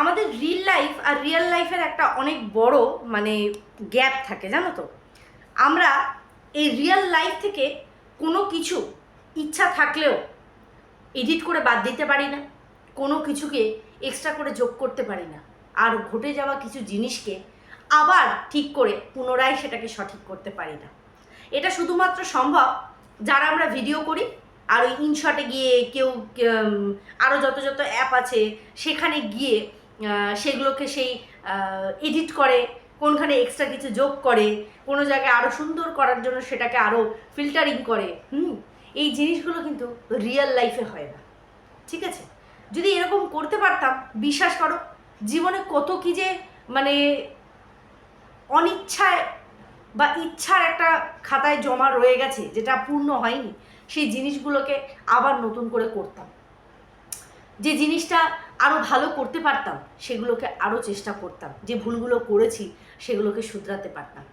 আমাদের reel life আর real লাইফের একটা অনেক বড় মানে গ্যাপ থাকে, জানো তো? আমরা এই রিয়েল লাইফ থেকে কোনো কিছু ইচ্ছা থাকলেও এডিট করে বাদ দিতে পারি না, কোনো কিছুকে এক্সট্রা করে যোগ করতে পারি না। আর ঘটে যাওয়া কিছু জিনিসকে আবার ঠিক করে পুনরায় সেটাকে সঠিক করতে পারি না। এটা শুধুমাত্র সম্ভব যারা আমরা ভিডিও করি, আর ওই ইনশটে গিয়ে কেউ আরও যত যত অ্যাপ আছে, সেখানে গিয়ে সেগুলোকে সেই এডিট করে, কোনখানে এক্সট্রা কিছু যোগ করে, কোনো জায়গায় আরও সুন্দর করার জন্য সেটাকে আরও ফিল্টারিং করে, হুম? এই জিনিসগুলো কিন্তু রিয়েল লাইফে হয় না, ঠিক আছে? যদি এরকম করতে পারতাম, বিশ্বাস করো, জীবনে কত কি যে মানে অনিচ্ছায় বা ইচ্ছার একটা খাতায় জমা রয়ে গেছে, যেটা পূর্ণ হয়নি, সেই জিনিসগুলোকে আবার নতুন করে করতাম। যে জিনিসটা আরও ভালো করতে পারতাম, সেগুলোকে আরও চেষ্টা করতাম। যে ভুলগুলো করেছি, সেগুলোকে শুধরাতে পারতাম।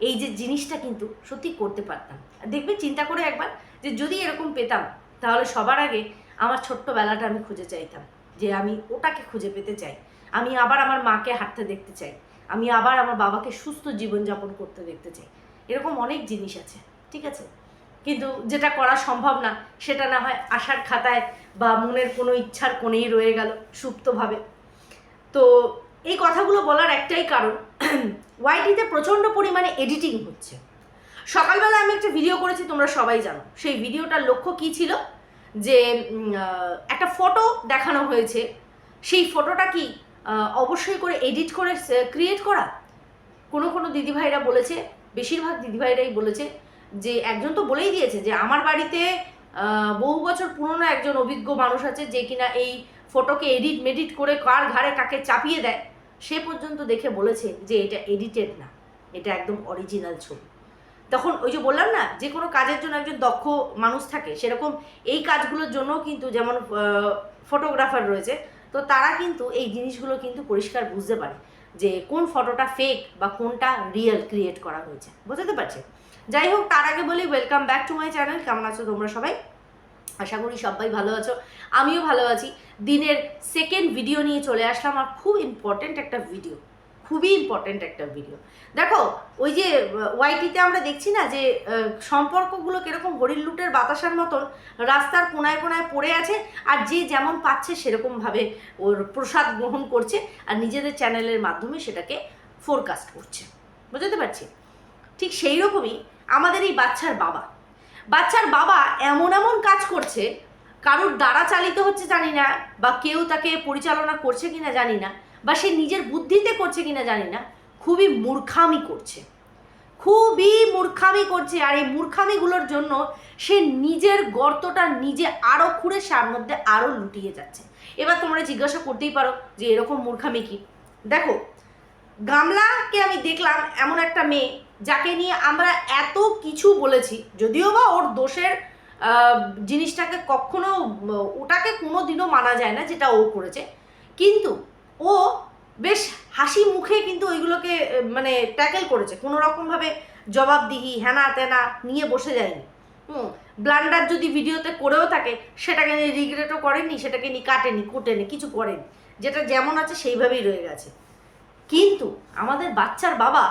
এই যে জিনিসটা কিন্তু সত্যি করতে পারতাম। দেখবে চিন্তা করে একবার যে যদি এরকম পেতাম, তাহলে সবার আগে আমার ছোট্টবেলাটা আমি খুঁজে চাইতাম। যে আমি ওটাকে খুঁজে পেতে চাই। আমি আবার আমার মাকে হাঁটতে দেখতে চাই। আমি আবার আমার বাবাকে সুস্থ জীবনযাপন করতে দেখতে চাই। এরকম অনেক জিনিস আছে, ঠিক আছে? কিন্তু যেটা করা সম্ভব না, সেটা না হয় আশার খাতায় বা মনের কোনো ইচ্ছার কোণেই রয়ে গেল সুপ্তভাবে। তো এই কথাগুলো বলার একটাই কারণ ওয়াইটিতে প্রচণ্ড পরিমাণে এডিটিং হচ্ছে। সকালবেলা আমি একটা ভিডিও করেছি, তোমরা সবাই জানো। সেই ভিডিওটার লক্ষ্য কী ছিল? যে একটা ফটো দেখানো হয়েছে। সেই ফটোটা কি অবশ্যই করে এডিট করে ক্রিয়েট করা? কোনো কোনো দিদিভাইরা বলেছে, বেশিরভাগ দিদিভাইরাই বলেছে যে একজন তো বলেই দিয়েছে যে আমার বাড়িতে বহু বছর পুরনো একজন অভিজ্ঞ মানুষ আছে যে কিনা এই ফটোকে এডিট মেডিট করে কার ঘাড়ে কাকে চাপিয়ে দেয়, সে পর্যন্ত দেখে বলেছে যে এটা এডিটেড না, এটা একদম অরিজিনাল ছবি। তখন ওই যে বললাম না, যে কোনো কাজের জন্য একজন দক্ষ মানুষ থাকে, সেরকম এই কাজগুলোর জন্য কিন্তু যেমন ফটোগ্রাফার রয়েছে, তো তারা কিন্তু এই জিনিসগুলো কিন্তু পরিষ্কার বুঝতে পারে যে কোন ফটোটা ফেক বা কোনটা রিয়েল ক্রিয়েট করা হয়েছে, বুঝতে পারছে যাই হোক তার আগে বলি welcome back to my channel কেমন আছো তোমরা সবাই? আশা করি সবাই ভালো আছো। আমিও ভালো আছি। দিনের সেকেন্ড ভিডিও নিয়ে চলে আসলাম, আর খুব ইম্পর্ট্যান্ট একটা ভিডিও খুবই ইম্পর্ট্যান্ট একটা ভিডিও দেখো, ওই যে ওয়াইটিতে আমরা দেখছি না যে সম্পর্কগুলো কীরকম হরিণ লুটের বাতাসার মতন, রাস্তার কোনায় কোনায় পড়ে আছে, আর যে যেমন পাচ্ছে সেরকমভাবে ওর প্রসাদ গ্রহণ করছে, আর নিজেদের চ্যানেলের মাধ্যমে সেটাকে ফোরকাস্ট করছে। বুঝতে পারছি? ঠিক সেই রকমই আমাদের এই বাচ্চার বাবা। বাচ্চার বাবা এমন এমন কাজ করছে, কারোর দ্বারা চালিত হচ্ছে জানি না, বা কেউ তাকে পরিচালনা করছে কিনা জানি না, বা সে নিজের বুদ্ধিতে করছে কিনা জানি না, খুবই মূর্খামি করছে। খুবই মূর্খামি করছে, আর এই মূর্খামিগুলোর জন্য সে নিজের গর্তটা নিজে আরও খুঁড়ে সার মধ্যে আরও লুটিয়ে যাচ্ছে। এবার তোমরা জিজ্ঞাসা করতেই পারো যে এরকম মূর্খামি কি। দেখো, গামলাকে আমি দেখলাম এমন একটা মেয়ে যাকে নিয়ে আমরা এত কিছু বলেছি, যদিও বা ওর দোষের জিনিসটাকে কখনো, ওটাকে কোনো দিনও মানা যায় না যেটা ও করেছে। কিন্তু ও বেশ হাসি মুখে কিন্তু ওইগুলোকে মানে ট্যাকেল করেছে। কোনো রকমভাবে জবাবদিহি হ্যানা ত্যানা নিয়ে বসে যায়নি। হুম, ব্লান্ডার যদি ভিডিওতে করেও থাকে, সেটাকে নিয়ে রিগ্রেটও করেনি, সেটাকে নিয়ে কাটেনি, কুটেনি, কিছু করেনি। যেটা যেমন আছে সেইভাবেই রয়ে গেছে। কিন্তু আমাদের বাচ্চার বাবা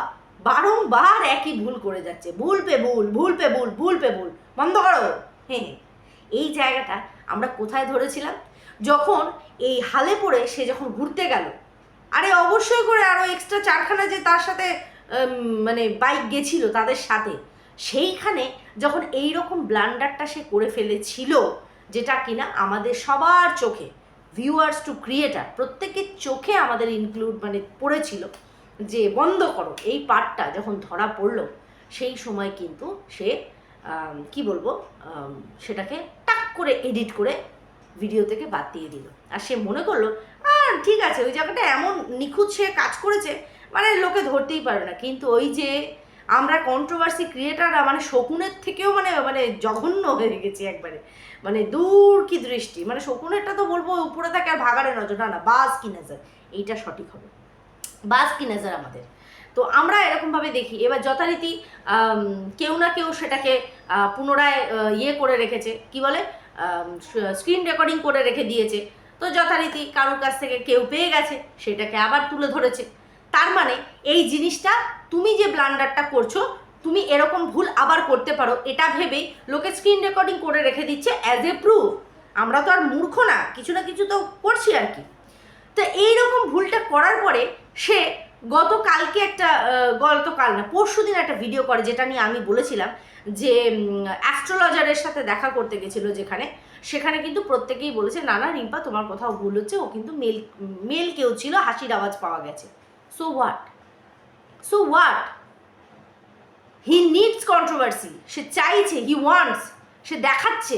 বারংবার একই ভুল করে যাচ্ছে। ভুল পে ভুল ভুল পে ভুল ভুল পে ভুল। বন্ধ করো। হ্যাঁ হ্যাঁ। এই জায়গাটা আমরা কোথায় ধরেছিলাম? যখন এই হালে পড়ে সে যখন ঘুরতে গেল, আরে অবশ্যই করে আরও এক্সট্রা চারখানা যে তার সাথে মানে বাইক গেছিল তাদের সাথে, সেইখানে যখন এই রকম ব্লান্ডারটা সে করে ফেলেছিল, যেটা কিনা আমাদের সবার চোখে ভিউয়ার্স টু ক্রিয়েটার প্রত্যেকের চোখে আমাদের ইনক্লুড মানে পড়েছিল যে বন্ধ করো, এই পার্টটা যখন ধরা পড়ল, সেই সময় কিন্তু সে কি বলব সেটাকে টাক করে এডিট করে ভিডিও থেকে বাদ দিয়ে দিল। আর সে মনে করল আর ঠিক আছে, ওই জায়গাটা এমন নিখুঁত সে কাজ করেছে মানে লোকে ধরতেই পারে না। কিন্তু ওই যে আমরা কন্ট্রোভার্সি ক্রিয়েটাররা মানে শকুনের থেকেও মানে মানে জঘন্য হয়ে গেছি একবারে। মানে দূর কি দৃষ্টি মানে শকুনেরটা তো বলব উপরে থাকে আর ভাগাড়ে নজর। না না, বাস কি নজর এইটা সঠিক হবে। বাস কি নজর আমাদের? তো আমরা এরকমভাবে দেখি। এবার যথারীতি কেউ না কেউ সেটাকে পুনরায় ইয়ে করে রেখেছে। কি বলে? স্ক্রিন রেকর্ডিং করে রেখে দিয়েছে। তো যথারীতি কারোর কাছ থেকে কেউ পেয়ে গেছে, সেটাকে আবার তুলে ধরেছে। তার মানে এই জিনিসটা তুমি যে ব্লান্ডারটা করছ, তুমি এরকম ভুল আবার করতে পারো। এটা ভেবেই লোকে স্ক্রিন রেকর্ডিং করে রেখে দিচ্ছে অ্যাজ এ প্রুফ আমরা তো আর মূর্খ না, কিছু না কিছু তো করছি আর কি। তো এইরকম ভুলটা করার পরে সে গতকালকে একটা গতকাল না পরশু দিন একটা ভিডিও করে যেটা নিয়ে আমি বলেছিলাম যে অ্যাস্ট্রোলজারের সাথে দেখা করতে গেছিল যেখানে, সেখানে কিন্তু প্রত্যেকেই বলেছে, না না, রিম্পা, তোমার কোথাও ভুল হচ্ছে, ও কিন্তু মেল মেল কেউ ছিল, হাসির আওয়াজ পাওয়া গেছে। So what so what he needs controversy সে চাইছে হি ওয়ান্টস সে দেখাচ্ছে,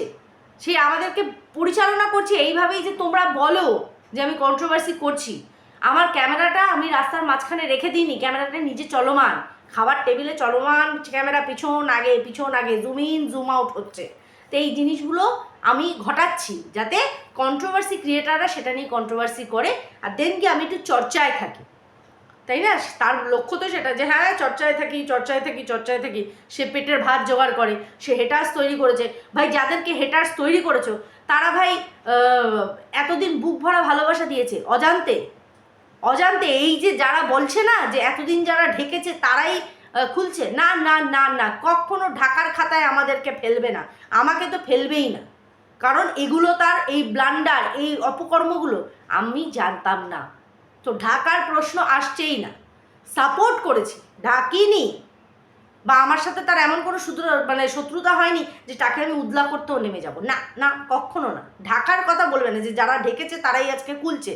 সে আমাদেরকে পরিচালনা করছে এইভাবেই যে তোমরা বলো। যে আমি কন্ট্রোভার্সি করছি। আমার ক্যামেরাটা আমি রাস্তার মাঝখানে রেখে দিইনি। ক্যামেরাটা নিজে চলমান। খাবার টেবিলে চলমান, ক্যামেরা পিছন আগে পিছন আগে জুম ইন জুম আউট হচ্ছে। তো এই জিনিসগুলো আমি ঘটাচ্ছি যাতে কন্ট্রোভার্সি ক্রিয়েটাররা সেটা নিয়ে কন্ট্রোভার্সি করে, আর দেন কি আমি একটু চর্চায় থাকি। তাই না? তার লক্ষ্য তো সেটা যে হ্যাঁ চর্চায় থাকি চর্চায় থাকি চর্চায় থাকি, সে পেটের ভাত জোগাড় করে, সে হেটার্স তৈরি করেছে। ভাই, যাদেরকে হেটার্স তৈরি করেছ, তারা ভাই এতদিন বুক ভরা ভালোবাসা দিয়েছে, অজান্তে। অজান্তে এই যে যারা বলছে না যে, এতদিন যারা ঢেকেছে, তারাই খুলছে। না না না না, কখনো ঢাকার খাতায় আমাদেরকে ফেলবে না। আমাকে তো ফেলবেই না। কারণ এগুলো তার এই ব্লান্ডার এই অপকর্মগুলো আমি জানতাম না। তো ঢাকার প্রশ্ন আসছেই না। সাপোর্ট করেছি ঢাকিনি বা আমার সাথে তার এমন কোনো শত্রু মানে শত্রুতা হয়নি যে তাকে আমি উদলা করতেও নেমে যাব। না না, কখনো না। ঢাকার কথা বলবে না যে যারা ঢেকেছে তারাই আজকে খুলছে।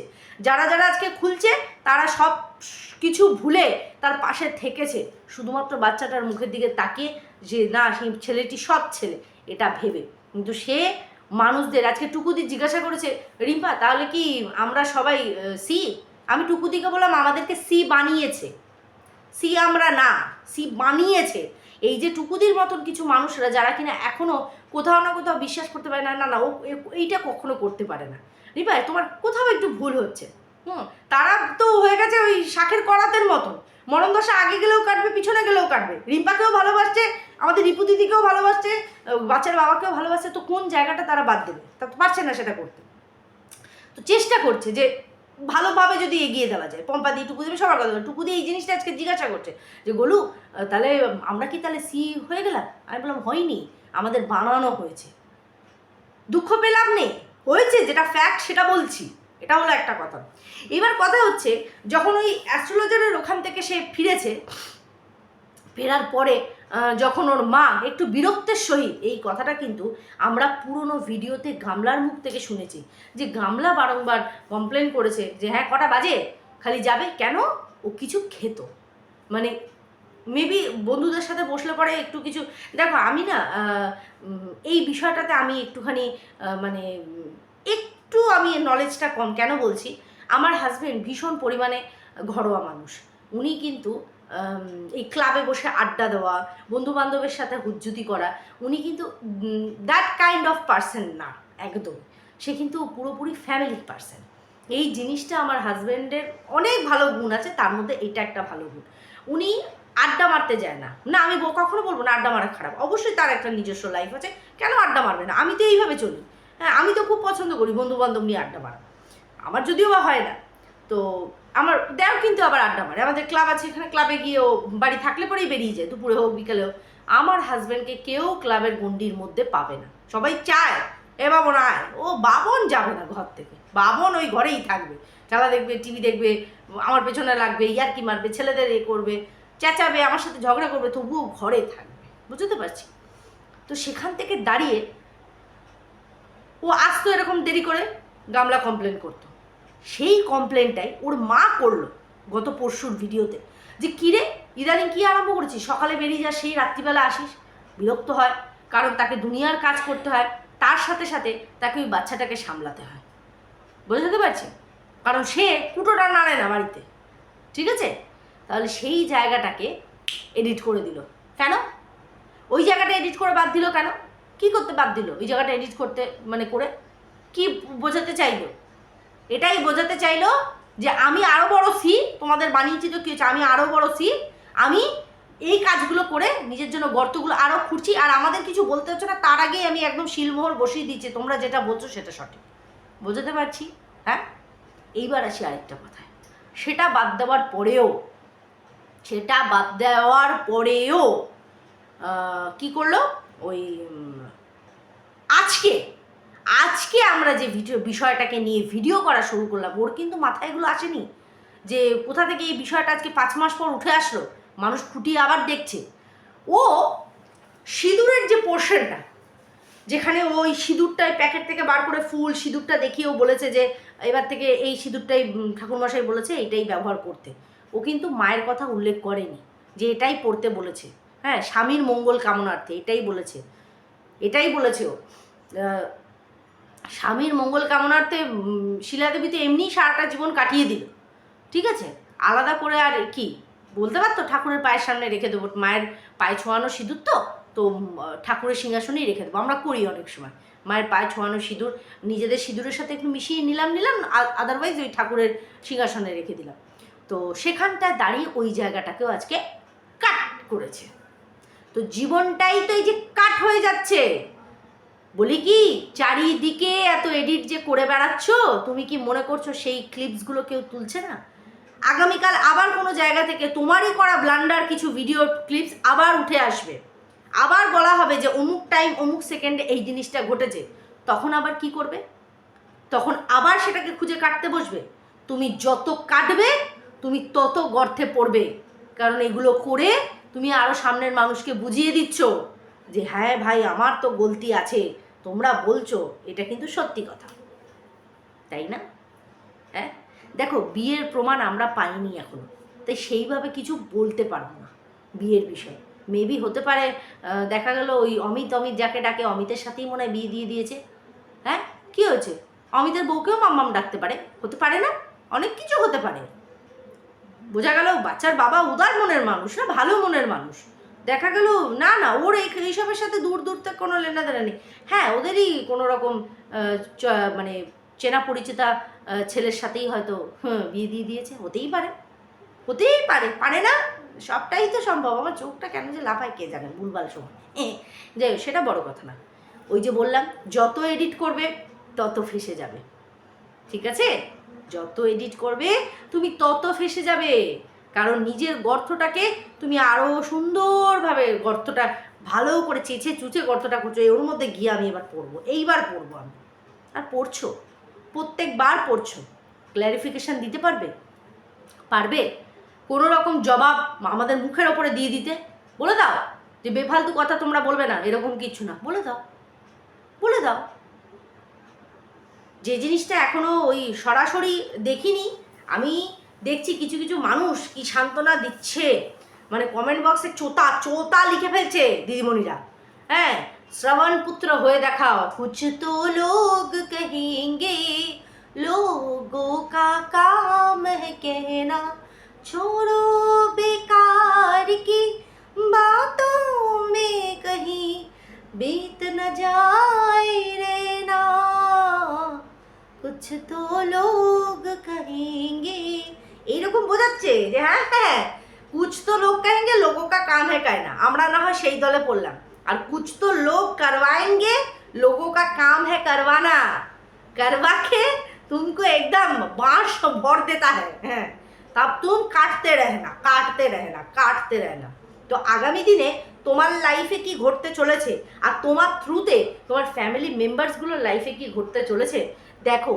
যারা যারা আজকে খুলছে তারা সব কিছু ভুলে তার পাশে থেকেছে। শুধুমাত্র বাচ্চাটার মুখের দিকে তাকিয়ে যে না, সেই ছেলেটি সব ছেলে, এটা ভেবে। কিন্তু সে মানুষদের আজকে টুকুদি জিজ্ঞাসা করেছে, রিম্পা, তাহলে কি আমরা সবাই সি আমি টুকুদিকে বললাম, আমাদেরকে সি বানিয়েছে। সি আমরা না, সি বানিয়েছে। এই যে টুকুদির মতন কিছু মানুষরা যারা কিনা এখনও কোথাও না কোথাও বিশ্বাস করতে পারে, না না না, ও এইটা কখনো করতে পারে না। রিপাই, তোমার কোথাও একটু ভুল হচ্ছে। হুম, তারা তো হয়ে গেছে ওই শাখের করাতের মতন। মরণ দশা আগে গেলেও কাটবে, পিছনে গেলেও কাটবে। রিম্পাকেও ভালোবাসছে, আমাদের রিপু দিদিকেও ভালোবাসছে, বাচ্চার বাবাকেও ভালোবাসছে, তো কোন জায়গাটা তারা বাদ দেবে? তো পারছে না সেটা করতে। তো চেষ্টা করছে যে ভালোভাবে যদি এগিয়ে দেওয়া যায়, পম্পা দিয়ে টুকুদি আমি সবার কথা টুকু দিয়ে এই জিনিসটা আজকে জিজ্ঞাসা করছে যে, গোলু তাহলে আমরা কি তাহলে সি হয়ে গেলাম? আমি বললাম, হয়নি, আমাদের বানানো হয়েছে। দুঃখ পেলাম নেই। হয়েছে, যেটা ফ্যাক্ট সেটা বলছি। এটা হলো একটা কথা। এবার কথা হচ্ছে, যখন ওই অ্যাস্ট্রোলজারের ওখান থেকে সে ফিরেছে, ফেরার পরে যখন ওর মা একটু বিরক্তের সহিত, এই কথাটা কিন্তু আমরা পুরনো ভিডিওতে গামলার মুখ থেকে শুনেছি। যে গামলা বারংবার কমপ্লেন করেছে যে হ্যাঁ কটা বাজে? খালি যাবে? কেন? ও কিছু খেত। মানে মেবি বন্ধুদের সাথে বসলে পরে একটু কিছু, দেখো, আমি না এই বিষয়টাতে আমি একটুখানি মানে একটু আমি নলেজটা কম। কেন বলছি? আমার হাজব্যান্ড ভীষণ পরিমাণে ঘরোয়া মানুষ। উনি কিন্তু এই ক্লাবে বসে আড্ডা দেওয়া বন্ধু বান্ধবের সাথে হুজ্জুতি করা, উনি কিন্তু দ্যাট কাইন্ড অফ পার্সন না একদম সে কিন্তু পুরোপুরি ফ্যামিলি পার্সন এই জিনিসটা আমার হাজব্যান্ডের অনেক ভালো গুণ আছে, তার মধ্যে এটা একটা ভালো গুণ। উনি আড্ডা মারতে যায় না। না, আমি কখনো বলব না, আড্ডা মারা খারাপ। অবশ্যই তার একটা নিজস্ব লাইফ আছে। কেন আড্ডা মারবে না? আমি তো এইভাবে চলি। হ্যাঁ আমি তো খুব পছন্দ করি বন্ধু বান্ধব নিয়ে আড্ডা মারা। আমার যদিও বা হয় না। তো আমার, দেও কিন্তু আবার আড্ডা মারে। আমাদের ক্লাব আছে, এখানে ক্লাবে গিয়ে ও বাড়ি থাকলে পরেই বেরিয়ে যায়, দুপুরে হোক, বিকেলে হোক। আমার হাজব্যান্ডকে কেউ ক্লাবের গন্ডির মধ্যে পাবে না। সবাই চায়, এ বাবন আয়। ও বাবন যাবে না ঘর থেকে। বাবন ওই ঘরেই থাকবে। খেলা দেখবে টিভি দেখবে, আমার পেছনে লাগবে, ইয়ার্কি মারবে, ছেলেদের এ করবে, চেঁচাবে, আমার সাথে ঝগড়া করবে, তবুও ঘরে থাকবে। বুঝতে পারছি? তো সেখান থেকে দাঁড়িয়ে ও আসতো এরকম দেরি করে গামলা কমপ্লেন করতো। সেই কমপ্লেনটাই ওর মা করল গত পরশুর ভিডিওতে। যে কিরে, ইদানিং কি আরম্ভ করেছিস? সকালে বেরিয়ে যাস সেই রাত্রিবেলা আসিস। বিরক্ত হয়, কারণ তাকে দুনিয়ার কাজ করতে হয়। তার সাথে সাথে তাকে ওই বাচ্চাটাকে সামলাতে হয়। বুঝতে পারছি? কারণ সে কুটোটা নাড়ে না বাড়িতে। ঠিক আছে? তাহলে সেই জায়গাটাকে এডিট করে দিল। কেন? ওই জায়গাটা এডিট করে বাদ দিল কেন? কি করতে বাদ দিল? ওই জায়গাটা এডিট করতে মানে করে? কি বোঝাতে চাইলো? এটাই বোঝাতে চাইলো যে আমি আরও বড় সি তোমাদের বানিয়েছি তো কি হচ্ছে? আমি আরও বড় সি আমি এই কাজগুলো করে নিজের জন্য গর্তগুলো আরও খুঁড়ছি, আর আমাদের কিছু বলতে হচ্ছে না, তার আগেই আমি একদম শিলমোহর বসিয়ে দিচ্ছি তোমরা যেটা বলছো সেটা সঠিক। বোঝাতে পারছি? হ্যাঁ? এইবার আসি আরেকটা কথায়। সেটা বাদ দেওয়ার পরেও, সেটা বাদ দেওয়ার পরেও কি করল? ওই আজকে আজকে আমরা যে ভিডিও, বিষয়টাকে নিয়ে ভিডিও করা শুরু করলাম, ওর কিন্তু মাথায় এগুলো আসেনি। যে কোথা থেকে এই বিষয়টা আজকে পাঁচ মাস পর উঠে আসলো, মানুষ খুঁটিয়ে আবার দেখছে। ও সিঁদুরের যে পোর্শনটা, যেখানে ওই সিঁদুরটাই প্যাকেট থেকে বার করে ফুল সিঁদুরটা দেখিয়ে ও বলেছে যে, এবার থেকে এই সিঁদুরটাই ঠাকুরমশাই বলেছে এটাই ব্যবহার করতে। ও কিন্তু মায়ের কথা উল্লেখ করেনি, যে এটাই পড়তে বলেছে। হ্যাঁ স্বামীর মঙ্গল কামনার্থে এটাই বলেছে। এটাই বলেছে ও। স্বামীর মঙ্গল কামনার্থে শিলাদেবী তো এমনিই সারাটা জীবন কাটিয়ে দিল। ঠিক আছে? আলাদা করে আর কি? বলতে পারতো ঠাকুরের পায়ের সামনে রেখে দেবো, মায়ের পায়ে ছোঁয়ানো সিঁদুর তো? তো ঠাকুরের সিংহাসনেই রেখে দেবো। আমরা করি অনেক সময়। মায়ের পায়ে ছোঁয়ানো সিঁদুর, নিজেদের সিঁদুরের সাথে একটু মিশিয়ে নিলাম নিলাম আদারওয়াইজ ওই ঠাকুরের সিংহাসনে রেখে দিলাম। তো, সেখানটায় দাঁড়িয়ে ওই জায়গাটাকেও আজকে কাট করেছে। তো জীবনটাই তো এই যে কাট হয়ে যাচ্ছে। বলি কি, চারিদিকে এত এডিট যে করে বেড়াচ্ছ, তুমি কি মনে করছ সেই ক্লিপসগুলো কেউ তুলছে না? আগামীকাল আবার কোনো জায়গা থেকে তোমারই করা ব্লান্ডার কিছু ভিডিও ক্লিপস আবার উঠে আসবে। আবার বলা হবে যে অমুক টাইম অমুক সেকেন্ডে এই জিনিসটা ঘটেছে। তখন আবার কি করবে? তখন আবার সেটাকে খুঁজে কাটতে বসবে। তুমি যত কাটবে, তুমি তত গর্তে পড়বে। কারণ এগুলো করে তুমি আরও সামনের মানুষকে বুঝিয়ে দিচ্ছ। যে হ্যাঁ ভাই, আমার তো গলতি আছে। তোমরা বলছো, এটা কিন্তু সত্যি কথা। তাই না? হ্যাঁ দেখো, বিয়ের প্রমাণ আমরা পাইনি এখনও। তাই সেইভাবে কিছু বলতে পারব না বিয়ের বিষয়ে। মেবি হতে পারে দেখা গেল ওই অমিত অমিত যাকে ডাকে, অমিতের সাথেই মনে হয় বিয়ে দিয়ে দিয়েছে। হ্যাঁ কি হয়েছে? অমিতের বউকেও মাম্মাম ডাকতে পারে। হতে পারে না? অনেক কিছু হতে পারে। বোঝা গেল, বাচ্চার বাবা উদার মনের মানুষ না, ভালো মনের মানুষ। দেখা গেল না না ওর এই এইসবের সাথে দূর দূর থেকে কোনো লেনাদেনা নেই হ্যাঁ ওদেরই কোনো রকম মানে চেনা পরিচিতা ছেলের সাথেই হয়তো বিয়ে দিয়ে দিয়েছে হতেই পারে। হতেই পারে পারে না সবটাই তো সম্ভব। আমার চোখটা কেন যে লাফায় কে জানে ভুলভাল সময়। যাই হোক, সেটা বড় কথা না। ওই যে বললাম যত এডিট করবে তত ফেসে যাবে। ঠিক আছে? যত এডিট করবে তুমি তত ফেসে যাবে। কারণ নিজের গর্তটাকে তুমি আরও সুন্দরভাবে গর্তটা ভালো করে চেঁচে চুচে গর্তটা করছ ওর মধ্যে গিয়ে আমি এবার পড়ব। এইবার পড়ব আমি। আর পড়ছো? প্রত্যেকবার পড়ছো? ক্ল্যারিফিকেশান দিতে পারবে? পারবে? কোনো রকম জবাব আমাদের মুখের ওপরে দিয়ে দিতে? বলে দাও। যে বেফালতু কথা তোমরা বলবে না, এরকম কিছু না। বলে দাও। বলে দাও। যে জিনিসটা এখনও ওই সরাসরি দেখিনি, আমি দেখছি কিছু কিছু মানুষ কি সান্ত্বনা দিচ্ছে। মানে কমেন্ট বক্সে চোতা চোতা লিখে ফেলছে দিদিমণিরা। হ্যাঁ শ্রবণ পুত্র হয়ে দেখাও। কুছ তো লোক কহেঙ্গে, লোগো কা কাম কেনা ছোড়ো বেকার কি বাতো মে কহি, বিত न जाए रे ना कुछ तो लोग कहेंगे এরকম বোঝাচ্ছে যে হ্যাঁ হ্যাঁ कुछ तो लोग कहेंगे लोगों का काम है कहना আমরা না হয় সেই দলে পড়লাম। আর कुछ তো লোক করবায়েঙ্গে लोगों का काम है करवाना करवा के तुमको एकदम बांस भर देता है হ্যাঁ। তা তুম কাটতে রহনা কাটতে রহনা কাটতে রহনা। তো আগামী দিনে তোমার লাইফে কি ঘটতে চলেছে? আর তোমার থ্রুতে তোমার ফ্যামিলি মেম্বার্সগুলোর লাইফে কি ঘটতে চলেছে? দেখো,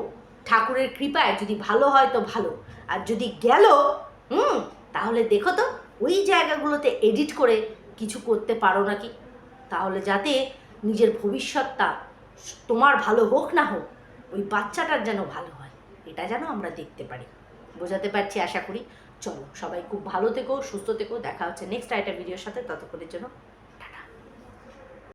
ঠাকুরের কৃপায় যদি ভালো হয় তো ভালো। আর যদি গেল, হুম তাহলে দেখো তো, ওই জায়গাগুলোতে এডিট করে কিছু করতে পারো নাকি? তাহলে যাতে নিজের ভবিষ্যৎটা তোমার ভালো হোক না হোক, ওই বাচ্চাটার যেন ভালো হয়, এটা যেন আমরা দেখতে পারি। বোঝাতে পারছি আশা করি? চলো সবাই খুব ভালো থেকো, সুস্থ থেকো, দেখা হচ্ছে নেক্সট আইটা ভিডিওর সাথে, ততক্ষণের জন্য